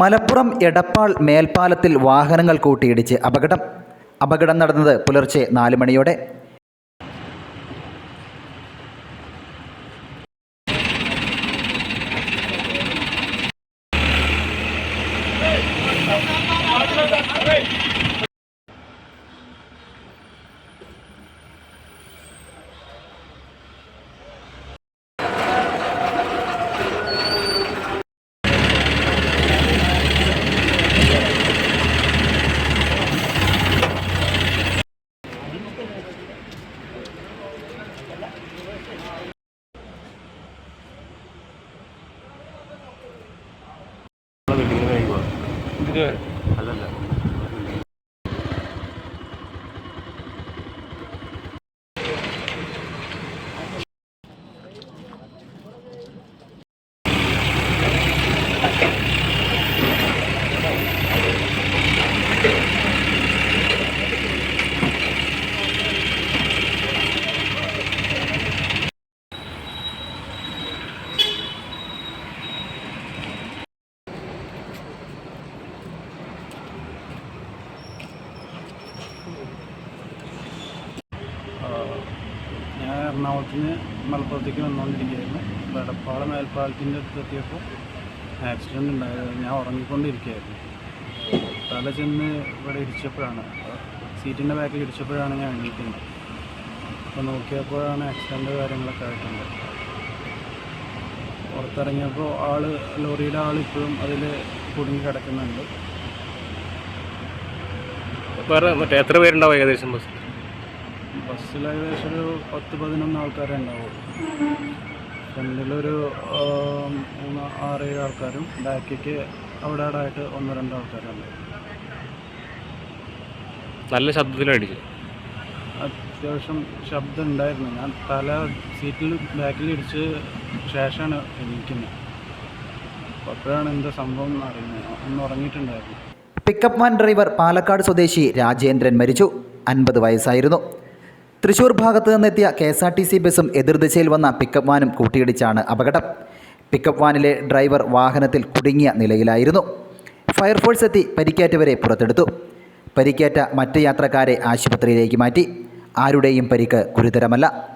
മലപ്പുറം എടപ്പാൾ മേൽപ്പാലത്തിൽ വാഹനങ്ങൾ കൂട്ടിയിടിച്ച് അപകടം. അപകടം നടന്നത് പുലർച്ചെ നാല് മണിയോടെ. ഞാൻ എറണാകുളത്ത് നിന്ന് മലപ്പുറത്തേക്ക് വന്നുകൊണ്ടിരിക്കുകയായിരുന്നു. വെടപ്പാള മേൽപ്പാലത്തിന്റെ അടുത്ത് എത്തിയപ്പോൾ ആക്സിഡന്റ് ഉണ്ടായത് ഞാൻ ഉറങ്ങിക്കൊണ്ടിരിക്കുകയായിരുന്നു. തല ചെന്ന് ഇവിടെ ഇടിച്ചപ്പോഴാണ് സീറ്റിന്റെ ബാക്കിൽ ഇടിച്ചപ്പോഴാണ് ഞാൻ എണീക്കുന്നത്. അപ്പോൾ നോക്കിയപ്പോഴാണ് ആക്സിഡന്റ് കാര്യങ്ങളൊക്കെ ആയിട്ടുണ്ട്. പുറത്തിറങ്ങിയപ്പോൾ ആൾ ലോറിയുടെ ആൾ ഇപ്പോഴും അതിൽ കുടുങ്ങി കിടക്കുന്നുണ്ട്. വേറെ മറ്റേ എത്ര പേരുണ്ടാവും ഏകദേശം? ബസ് ബസ്സിൽ ഏകദേശം ഒരു പത്ത് പതിനൊന്ന് ആൾക്കാരെ ഉണ്ടാവുള്ളൂ ഫ്രണ്ടിലൊരു മൂന്ന് ആറേഴ് ആൾക്കാരും ബാക്കിക്ക് അവിടെ അവിടെ ആയിട്ട് ഒന്ന് രണ്ട് ആൾക്കാരുണ്ട്. നല്ല ശബ്ദത്തിലടിച്ചു അത്യാവശ്യം ശബ്ദം ഉണ്ടായിരുന്നു ഞാൻ തല സീറ്റിൽ ബാക്കിൽ ഇടിച്ച് ശേഷമാണ് എണീക്കുന്നത്. അപ്പോഴാണ് എന്താ സംഭവം എന്ന് അറിയുന്നത്. ഒന്ന് ഉറങ്ങിയിട്ടുണ്ടായിരുന്നു. പിക്കപ്പ് വാൻ ഡ്രൈവർ പാലക്കാട് സ്വദേശി രാജേന്ദ്രൻ മരിച്ചു. അൻപത് വയസ്സായിരുന്നു. തൃശൂർ ഭാഗത്ത് നിന്നെത്തിയ K S R T C ബസ്സും എതിർദിശയിൽ വന്ന പിക്കപ്പ് വാനും കൂട്ടിയിടിച്ചാണ് അപകടം. പിക്കപ്പ് വാനിലെ ഡ്രൈവർ വാഹനത്തിൽ കുടുങ്ങിയ നിലയിലായിരുന്നു. ഫയർഫോഴ്സ് എത്തി പരിക്കേറ്റവരെ പുറത്തെടുത്തു. പരിക്കേറ്റ മറ്റ് യാത്രക്കാരെ ആശുപത്രിയിലേക്ക് മാറ്റി. ആരുടെയും പരിക്ക് ഗുരുതരമല്ല.